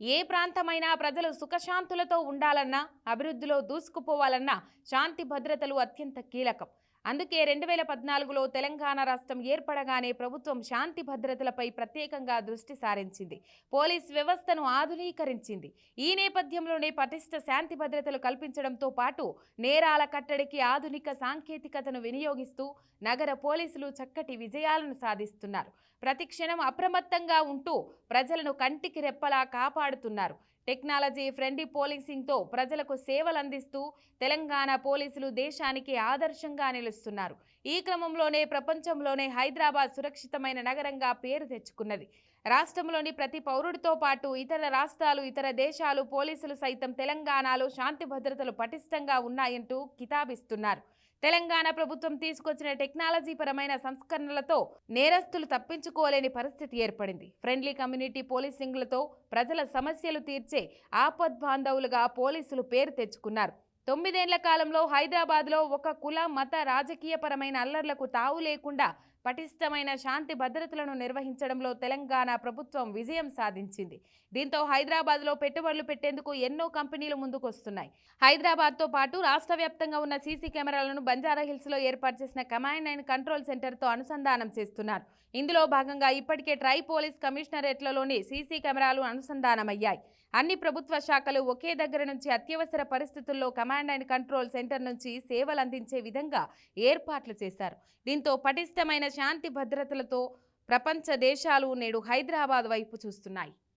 ఏ ప్రాంతమైనా ప్రజలు సుఖశాంతులతో ఉండాలన్నా అభివృద్ధిలో దూసుకుపోవాలన్నా శాంతి భద్రతలు అత్యంత కీలకం. అందుకే రెండు వేల పద్నాలుగులో తెలంగాణ రాష్ట్రం ఏర్పడగానే ప్రభుత్వం శాంతి భద్రతలపై ప్రత్యేకంగా దృష్టి సారించింది. పోలీస్ వ్యవస్థను ఆధునీకరించింది. ఈ నేపథ్యంలోనే పటిష్ట శాంతి భద్రతలు కల్పించడంతో పాటు నేరాల కట్టడికి ఆధునిక సాంకేతికతను వినియోగిస్తూ నగర పోలీసులు చక్కటి విజయాలను సాధిస్తున్నారు. ప్రతి క్షణం అప్రమత్తంగా ఉంటూ ప్రజలను కంటికి రెప్పలా కాపాడుతున్నారు. టెక్నాలజీ ఫ్రెండ్లీ పోలీసింగ్తో ప్రజలకు సేవలు అందిస్తూ తెలంగాణ పోలీసులు దేశానికి ఆదర్శంగా నిలుస్తున్నారు. ఈ క్రమంలోనే ప్రపంచంలోనే హైదరాబాద్ సురక్షితమైన నగరంగా పేరు తెచ్చుకున్నది. రాష్ట్రంలోని ప్రతి పౌరుడితో పాటు ఇతర రాష్ట్రాలు ఇతర దేశాలు పోలీసులు సైతం తెలంగాణలో శాంతి భద్రతలు పటిష్టంగా ఉన్నాయంటూ కితాబిస్తున్నారు. తెలంగాణ ప్రభుత్వం తీసుకొచ్చిన టెక్నాలజీ పరమైన సంస్కరణలతో నేరస్తులు తప్పించుకోలేని పరిస్థితి ఏర్పడింది. ఫ్రెండ్లీ కమ్యూనిటీ పోలీసింగ్లతో ప్రజల సమస్యలు తీర్చే ఆపద్బాంధవులుగా పోలీసులు పేరు తెచ్చుకున్నారు. తొమ్మిదేండ్ల కాలంలో హైదరాబాద్లో ఒక కుల మత రాజకీయపరమైన అల్లర్లకు తావు లేకుండా పటిష్టమైన శాంతి భద్రతలను నిర్వహించడంలో తెలంగాణ ప్రభుత్వం విజయం సాధించింది. దీంతో హైదరాబాద్లో పెట్టుబడులు పెట్టేందుకు ఎన్నో కంపెనీలు ముందుకొస్తున్నాయి. హైదరాబాద్తో పాటు రాష్ట్ర వ్యాప్తంగా ఉన్న సీసీ కెమెరాలను బంజారాహిల్స్లో ఏర్పాటు చేసిన కమాండ్ అండ్ కంట్రోల్ సెంటర్తో అనుసంధానం చేస్తున్నారు. ఇందులో భాగంగా ఇప్పటికే ట్రై పోలీస్ కమిషనరేట్లలోని సీసీ కెమెరాలు అనుసంధానమయ్యాయి. అన్ని ప్రభుత్వ శాఖలు ఒకే దగ్గర నుంచి అత్యవసర పరిస్థితుల్లో కమాండ్ అండ్ కంట్రోల్ సెంటర్ నుంచి సేవలు అందించే విధంగా ఏర్పాట్లు చేశారు. దీంతో పటిష్టమైన శాంతి భద్రతలతో ప్రపంచ దేశాలు నేడు హైదరాబాద్ వైపు చూస్తున్నాయి.